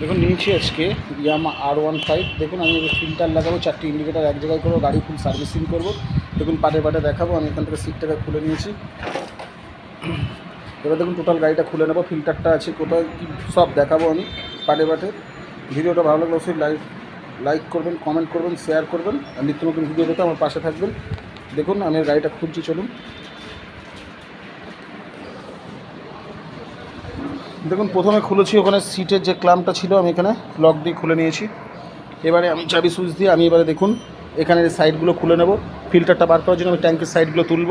দেখুন, নিয়েছি আজকে ইয়ামা আর ওয়ান ফাইভ দেখুন, আমি ফিল্টার লাগাবো, চারটি ইন্ডিকেটার এক জায়গায় করব, গাড়ি ফুল সার্ভিসিং করব। দেখুন, পাটে পাটে দেখাবো, আমি এখান থেকে সিটটাকে খুলে নিয়েছি। এবার দেখুন টোটাল গাড়িটা খুলে নেব ফিল্টারটা আছে কোথায়, কী সব দেখাবো আমি পাটে পাটে। ভিডিওটা ভালো লাগলে অবশ্যই লাইক লাইক করবেন কমেন্ট করবেন শেয়ার করবেন, আর নিত্য নতুন ভিডিও দেখে আমার পাশে থাকবেন। দেখুন, আমি গাড়িটা খুঁজছি চলুন। দেখুন, প্রথমে খুলেছি, ওখানে সিটের যে ক্লামটা ছিল, আমি এখানে লক দিয়ে খুলে নিয়েছি। এবারে আমি চাবি সুইচ দিয়ে আমি এবারে দেখুন, এখানে সাইডগুলো খুলে নেব ফিল্টারটা বার করার জন্য আমি ট্যাঙ্কের সাইডগুলো তুলব।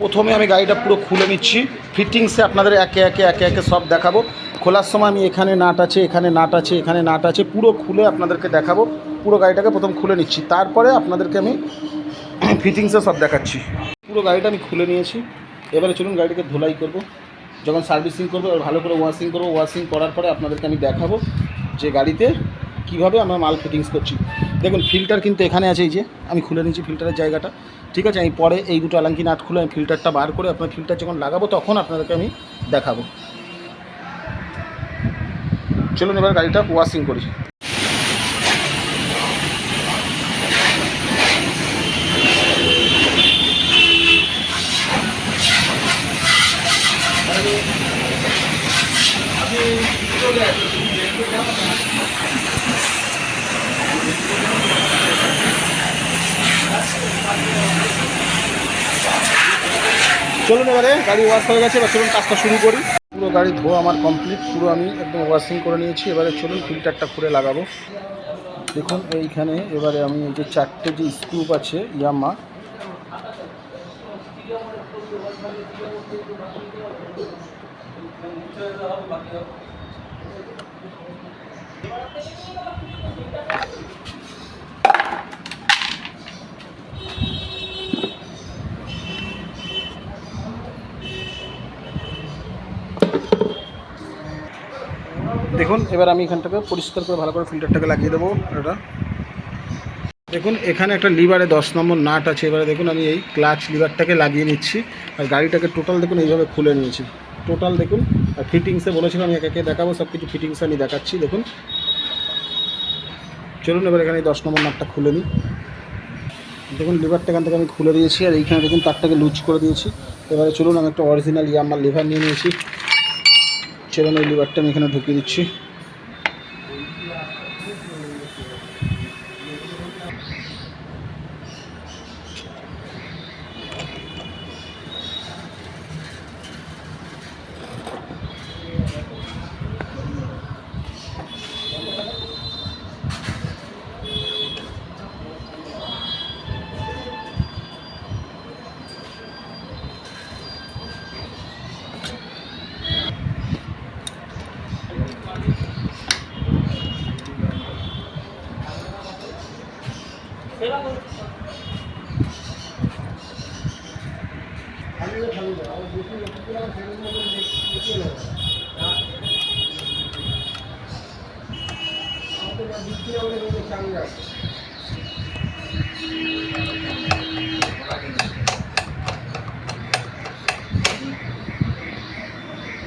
প্রথমে আমি গাড়িটা পুরো খুলে নিচ্ছি ফিটিংসে আপনাদের একে একে একে একে সব দেখাবো। খোলার সময় আমি এখানে নাট আছে, এখানে নাট আছে, এখানে নাট আছে, পুরো খুলে আপনাদেরকে দেখাবো। পুরো গাড়িটাকে প্রথম খুলে নিচ্ছি, তারপরে আপনাদেরকে আমি ফিটিংসে সব দেখাচ্ছি। পুরো গাড়িটা আমি খুলে নিয়েছি। এবারে চলুন গাড়িটাকে ধুলাই করব। যখন সার্ভিসিং করব ভালো করে ওয়াশিং করব। ওয়াশিং করার পরে আপনাদেরকে আমি দেখাবো যে গাড়িতে কীভাবে আমরা মাল ফিটিংস করছি। দেখুন ফিল্টার কিন্তু এখানে আছে এই যে, আমি খুলে নিয়েছি ফিল্টারের জায়গাটা। ঠিক আছে, আমি পরে এই দুটো আলাঙ্কি নাট খুলে আমি ফিল্টারটা বার করে আপনার ফিল্টার যখন লাগাবো, তখন আপনাদেরকে আমি দেখাবো। চলুন এবার গাড়িটা ওয়াশিং করি। এবারে গাড়ি ওয়াশ হয়ে গেছে, এবার চলুন কাজটা শুরু করি। পুরো গাড়ি ধোয়া আমার কমপ্লিট পুরো আমি একদম ওয়াশিং করে নিয়েছি। এবারে চলুন ফিল্টারটা খুলে লাগাবো। দেখুন, এইখানে এবারে আমি এই যে চারটে যে স্ক্রুপ আছে, ইয়ামা। দেখুন, এবার আমি এখানটাকে পরিষ্কার করে ভালো করে ফিল্টারটাকে লাগিয়ে দেবো, এটা। দেখুন, এখানে একটা লিভারে দশ নম্বর নাট আছে। এবারে দেখুন, আমি এই ক্লাচ লিভারটাকে লাগিয়ে নিচ্ছি। আর গাড়িটাকে টোটাল দেখুন, এইভাবে খুলে নিয়েছি। টোটাল দেখুন, আর ফিটিংসে বলেছিলাম আমি একে একে দেখাবো, সব কিছু ফিটিংসে আমি দেখাচ্ছি, দেখুন। চলুন, এবার এখানে দশ নম্বর নাটটা খুলে নিই। দেখুন, লিভারটা এখান থেকে আমি খুলে দিয়েছি, আর এইখানে দেখুন, তারটাকে লুজ করে দিয়েছি। এবারে চলুন, আমি একটা অরিজিনাল আমার লিভার নিয়ে নিয়েছি। চলুন ওই লিভারটা আমি এখানে ঢুকিয়ে দিচ্ছি।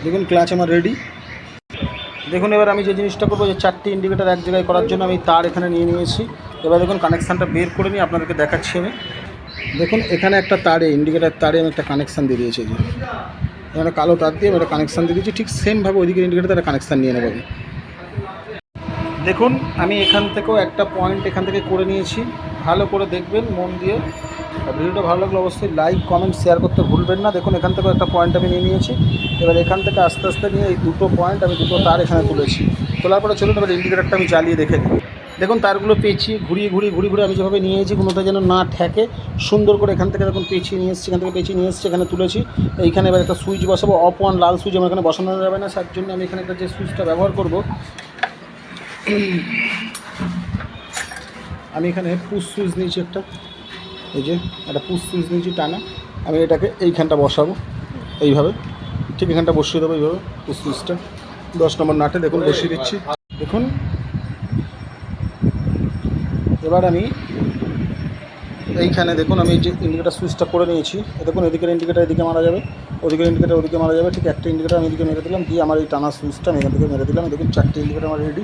দেখুন ক্লাচ আমার রেডি দেখুন, এবার আমি যে জিনিসটা করব, যে চারটি ইন্ডিকেটার এক জায়গায় করার জন্য আমি তার এখানে নিয়ে নিয়েছি। এবার দেখুন কানেকশানটা বের করে নিয়ে আপনাদেরকে দেখাচ্ছি আমি। দেখুন, এখানে একটা তারে ইন্ডিকেটার তারে আমি একটা কানেকশান দিয়ে দিয়েছি যে। এখানে কালো তার দিয়ে আমি একটা কানেকশান দিয়ে দিয়েছি, ঠিক সেমভাবে ওইদিকে ইন্ডিকেটার একটা কানেকশান নিয়ে নেব। দেখুন, আমি এখান থেকেও একটা পয়েন্ট এখান থেকে করে নিয়েছি। ভালো করে দেখবেন, মন দিয়ে। ভিডিওটা ভালো লাগলে অবশ্যই লাইক কমেন্ট শেয়ার করতে ভুলবেন না। দেখুন, এখান থেকেও একটা পয়েন্ট আমি নিয়ে নিয়েছি। এবার এখান থেকে আস্তে আস্তে নিয়ে এই দুটো পয়েন্ট আমি দুটো তার এখানে তুলেছি। তোলার পরে চলুন, এবার ইন্ডিকেটারটা আমি জ্বালিয়ে দেখে দিই দেখুন, তারগুলো পেঁচিয়ে ঘুরিয়ে ঘুরিয়ে ঘুরিয়ে ঘুরে আমি যেভাবে নিয়েছি, কোনোটা যেন না ঠেকে, সুন্দর করে এখান থেকে দেখুন পেঁচিয়ে নিয়ে এসেছি, এখান থেকে পেঁচিয়ে নিয়ে এসেছি, এখানে তুলেছি। এইখানে এবার একটা সুইচ বসাবো অপ ওয়ান লাল সুইচ আমার এখানে বসানো যাবে না। তার জন্য আমি এখানে একটা যে সুইচটা ব্যবহার করব আমি এখানে পুশ সুইচ নিয়েছি একটা। এই যে, একটা পুশ সুইচ নিয়েছি টানা। আমি এটাকে এইখানটা বসাবো, এইভাবে। ঠিক এখানটা বসিয়ে দেবো এইভাবে পুশ সুইচটা। দশ নম্বর নাটে দেখুন, বসিয়ে দিচ্ছি। দেখুন। এবার আমি এইখানে দেখুন, আমি যে ইন্ডিকেটার সুইচটা করে নিয়েছি। দেখুন, এদিকের ইন্ডিকেটার এদিকে মারা যাবে। ওদিকের ইন্ডিকেটার ওদিকে মারা যাবে। ঠিক একটা ইন্ডিকেটার আমি এদিকে মেরে দিলাম। দিয়ে আমার এই টানা সুইচটা আমি এখান থেকে মেরে দিলাম। দেখুন, চারটে ইন্ডিকেটার আমার রেডি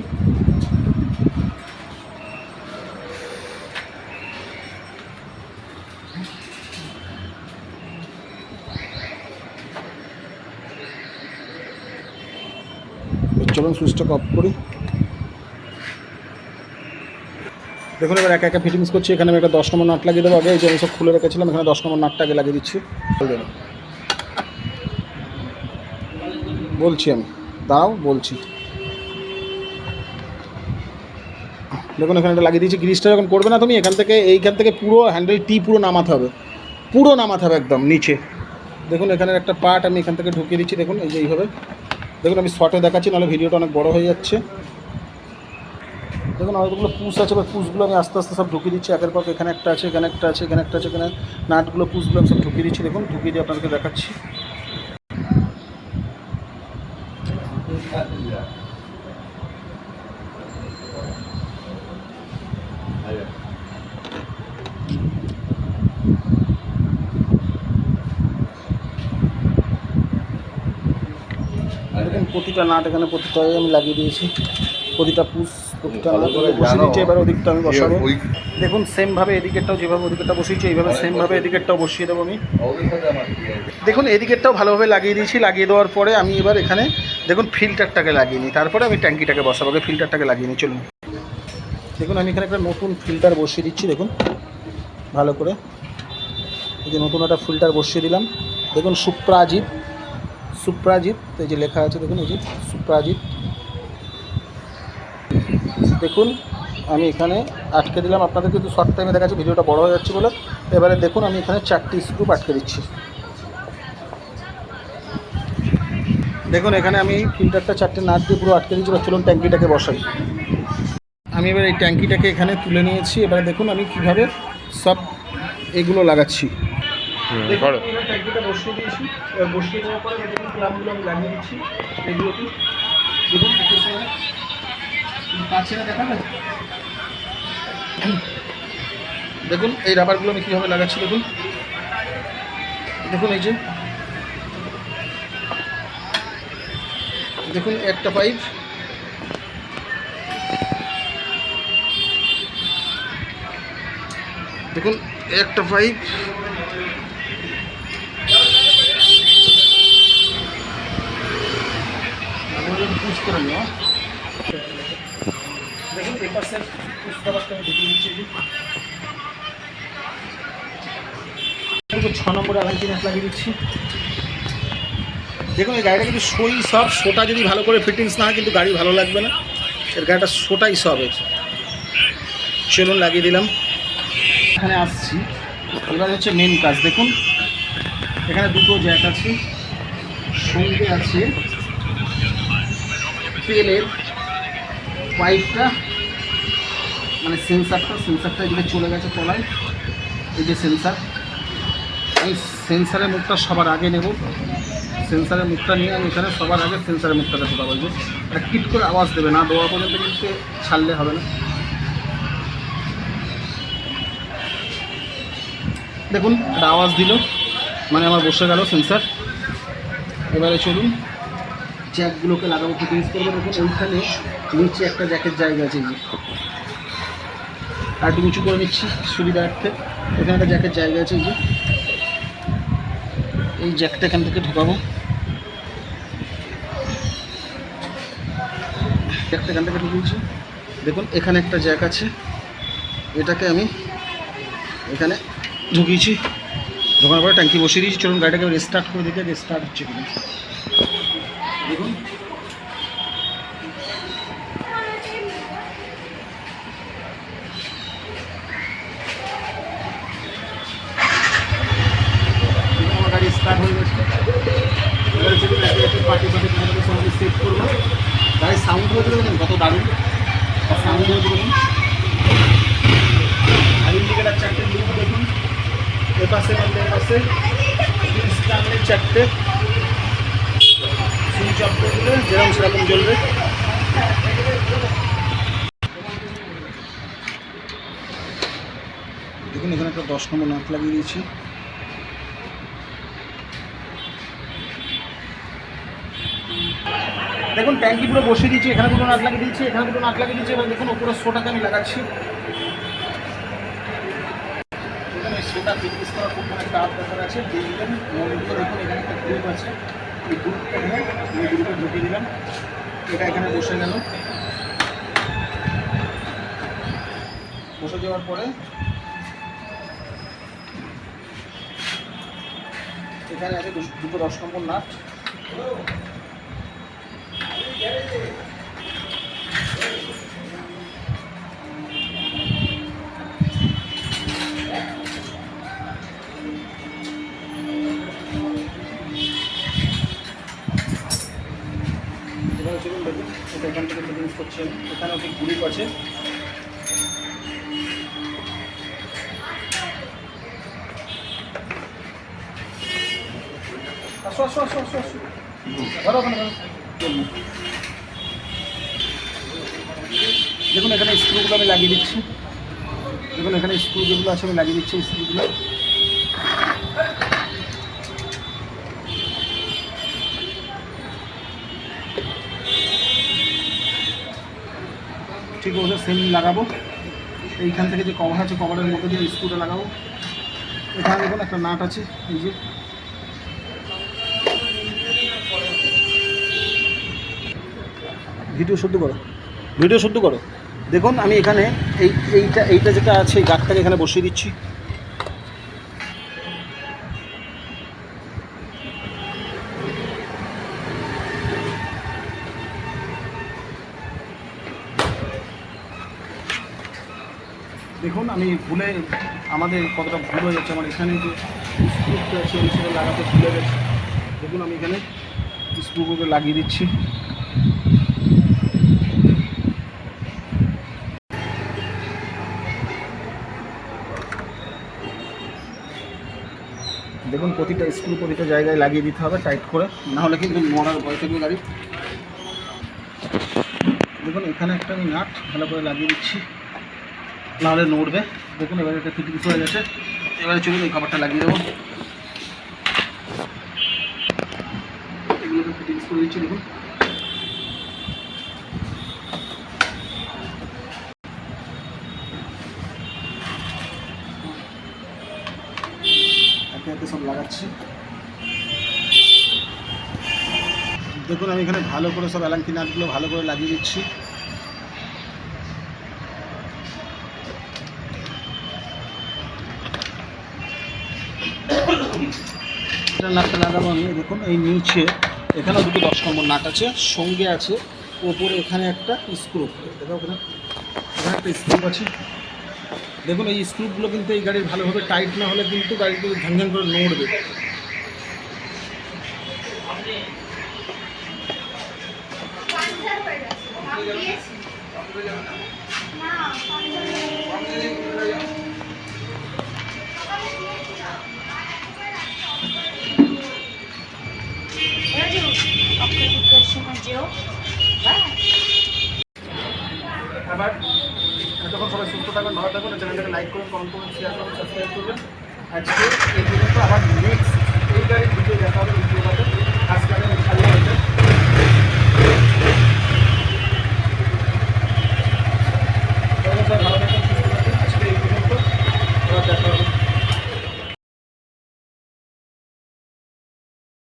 চলুন সুইচটাকে অফ করি। দেখুন, এবার একা একা ফিটিংস করছি, এখানে আমি একটা দশ নম্বর নাট লাগিয়ে দেবো। আগে এই যে আমি সব খুলে রেখেছিলাম, এখানে দশ নম্বর নাটটা আগে লাগিয়ে দিচ্ছি। বলছি আমি। দাঁড়াও বলছি। দেখুন, এখানে লাগিয়ে দিয়েছি। গ্রিসটা যখন করবে না তুমি, এখান থেকে, এইখান থেকে পুরো হ্যান্ডেল টি পুরো নামাতে হবে। পুরো নামাতে হবে একদম, নিচে। দেখুন এখানে একটা পার্ট আমি এখান থেকে ঢুকিয়ে দিচ্ছি। দেখুন, এই যে এইভাবে। দেখুন, আমি শর্টে দেখাচ্ছি, নাহলে ভিডিওটা অনেক বড় হয়ে যাচ্ছে। দেখুন অনেকগুলো পুষ আছে বা পুষগুলো আমি আস্তে আস্তে সব ঢুকিয়ে দিচ্ছি। একের পর এখানে একটা আছে, এখানে একটা আছে, এখানে একটা আছে, এখানে নাটগুলো পুষগুলো আমি সব ঢুকিয়ে দিচ্ছি। দেখুন, ঢুকিয়ে দিয়ে আপনাদেরকে দেখাচ্ছি দেখুন প্রতিটা নাট এখানে প্রতিটাই আমি লাগিয়ে দিয়েছি। প্রতিটা পুষ প্রতিটা নাট। বসিয়ে দিচ্ছি এবার ওদিকটা আমি বসাবো। দেখুন সেমভাবে এদিকেরটাও যেভাবে ওদিকেরটা বসিয়েছি এইভাবে সেমভাবে এদিকেরটাও বসিয়ে দেবো আমি। দেখুন এদিকেরটাও ভালোভাবে লাগিয়ে দিয়েছি। লাগিয়ে দেওয়ার পরে আমি এবার এখানে দেখুন ফিল্টারটাকে লাগিয়ে নিই। তারপরে আমি ট্যাঙ্কিটাকে বসাবো। আগে ফিল্টারটাকে লাগিয়ে নিই চলুন। দেখুন আমি এখানে একটা নতুন ফিল্টার বসিয়ে দিচ্ছি দেখুন। ভালো করে। এই যে নতুন একটা ফিল্টার বসিয়ে দিলাম। দেখুন সুপ্রাজিৎ সুপ্রাজিৎ, এই যে লেখা আছে, দেখুন, এই যে সুপ্রাজিৎ। দেখুন, আমি এখানে আটকে দিলাম। আপনাদের কিন্তু শর্ট টাইমে দেখাচ্ছি, ভিডিওটা বড় হয়ে যাচ্ছে বলে। এবারে দেখুন, আমি এখানে চারটি স্ক্রু আটকে দিচ্ছি। দেখুন, এখানে আমি ফিল্টারটা চারটে নাট দিয়ে পুরো আটকে এবার চলুন ট্যাঙ্কিটাকে বসাই। আমি এবার এই ট্যাঙ্কিটাকে এখানে তুলে নিয়েছি। এবারে দেখুন, আমি কীভাবে সব এগুলো লাগাচ্ছি। বসিয়ে দিয়েছি। এবার বসিয়ে দেওয়ার পরে দেখুন ক্লামগুলো আমি লাগিয়ে দিচ্ছি। এগুলো কি দেখুন। পাচ্ছে না দেখুন এই রাবারগুলো আমি কীভাবে লাগাচ্ছি দেখুন। দেখুন এই যে। দেখুন একটা পাইপ দেখুন একটা পাইপ পুশ করে নেওয়া দেখুন পুশ ঢুকিয়ে দিচ্ছি ছ নম্বরে লাগিয়ে দিচ্ছি। দেখুন, এই গাড়িটা কিন্তু সই সব, সোটা যদি ভালো করে ফিটিংস না হয়, কিন্তু গাড়ি ভালো লাগবে না। এর গাড়িটা সোটাই সব এর। চলুন, লাগিয়ে দিলাম। এখানে আসছি। এবার হচ্ছে মেন কাজ। দেখুন, এখানে দুটো জ্যাক আছে, সঙ্গে আছে তেলের পাইপটা মানে সেন্সারটা সেন্সারটা এদিকে চলে গেছে তলায়। এই যে সেন্সার আমি সেন্সারের মুখটা সবার আগে নেব। সেন্সারের মুখটা নিয়ে আমি এখানে সবার আগে সেন্সারের মুখটাকে ঢোকাবো এই যে একটা কিট করে আওয়াজ দেবে না দেওয়া পর্যন্ত কিন্তু ছাড়লে হবে না। দেখুন একটা আওয়াজ দিল মানে আমার বসে গেল সেন্সার এবারে চলুন। জ্যাকগুলোকে লাগাবো ফিটিংস করব, দেখুন ওইখানে নিচে একটা জ্যাকের জায়গা আছে যে। আর একটু উঁচু করে নিচ্ছি সুবিধার্থে। এখানে একটা জ্যাকের জায়গা আছে যে। এই জ্যাকটা এখান থেকে ঢোকাবো। জ্যাকটা এখান থেকে ঢুকিয়েছি। দেখুন, এখানে একটা জ্যাক আছে। এটাকে আমি এখানে ঢুকিয়েছি। ঢোকানোর পরে ট্যাঙ্কি বসিয়ে দিয়েছি। চলুন গাড়িটাকে রেস্টার্ট করে দেখে রেস্টার্ট হচ্ছে দেখুন। গাড়ি স্টার্ট হয়ে গেছে। পার্টি পার্টি সঙ্গে সেট করব। গাড়ির সাউন্ড হয়েছে দেখুন, কত দারুণ। সাউন্ড হয়েছে দেখুন। আর চারটে লুক দেখুন। এপাশে মারলে এপাশে চারটে সুইচ অফ করে দিলে যেরকম সেরকম জ্বলবে দেখুন এখানে একটা দশ নম্বর নাট লাগিয়ে দিয়েছি। দেখুন ট্যাঙ্কি পুরো বসিয়ে দিয়েছি এখানে দুটো নাট লাগিয়ে দিয়েছি এখানে দুটো নাট লাগিয়ে দিয়েছি এবার দেখুন ওপরে শোটাকে আমি লাগাচ্ছি। শোটা ফিটনেস করার খুব একটা আছে দেখবেন দেখুন এখানে একটা গ্রুপ আছে। এই দুধ এখানে এই ঢুকিয়ে দিলাম এটা এখানে বসে গেল। বসে যাওয়ার পরে এখানে আছে দুটো দশ নম্বর নাট। আসো আসো আসো আসো আসো ধরো ওখানে দেখুন, এখানে স্ক্রুগুলো আমি লাগিয়ে দিচ্ছি। দেখুন, এখানে স্ক্রু যেগুলো আছে, আমি লাগিয়ে দিচ্ছি স্ক্রুগুলো ঠিক ওদের সেম লাগাবো। এইখান থেকে যে কভার আছে কভারের মধ্যে দিয়ে স্ক্রুটা লাগাবো। এখানে দেখুন, একটা নাট আছে, এই যে। ভিডিও শুদ্ধ করো। ভিডিও শুদ্ধ করো। দেখুন, আমি এখানে এই, এইটা এইটা যেটা আছে, এই গাঠটাকে এখানে বসিয়ে দিচ্ছি। দেখুন, আমি ভুলে, আমাদের কতটা ভুল হয়ে যাচ্ছে আমার এখানে যে স্ক্রুপটা আছে আমি সেটা লাগাতে ভুলে গেছে। দেখুন, আমি এখানে স্ক্রুগুলো লাগিয়ে দিচ্ছি দেখুন প্রতিটা স্ক্রু প্রতিটা জায়গায় লাগিয়ে দিতে হবে টাইট করে। নাহলে কিন্তু মরার ভয় থাকবে গাড়ি। দেখুন, এখানে একটা আমি নাট ভালো করে লাগিয়ে দিচ্ছি। নাহলে নড়বে। দেখুন, এবারে এটা ফিটিংস হয়ে গেছে। এবারে চলুন, এই কাপড়টা লাগিয়ে দেবো। এগুলোকে ফিটিংস করে দিচ্ছি, দেখুন। একে সব লাগাচ্ছি। দেখুন, আমি এখানে ভালো করে সব অ্যালাঙ্কি নাটগুলো ভালো করে লাগিয়ে দিচ্ছি। নাটটা লাগাবো আমি। দেখুন, এই নিচে এখানেও দুটো দশ নম্বর নাট আছে, সঙ্গে আছে ওপরে এখানে একটা স্ক্রু। দেখো ওখানে এখানে একটা স্ক্রু আছে। দেখুন, এই স্ক্রুগুলো কিন্তু এই গাড়ির ভালোভাবে টাইট না হলে কিন্তু গাড়িটি ঝাং ঝাং করে নড়বে। রাজু লাইক করুন কমেন্ট করুন শেয়ার করুন সাবস্ক্রাইব করবেন আজকে এই পর্যন্ত আবার নেক্সট এই গাড়ির ভিডিও দেখা হবে ভিডিওটাতে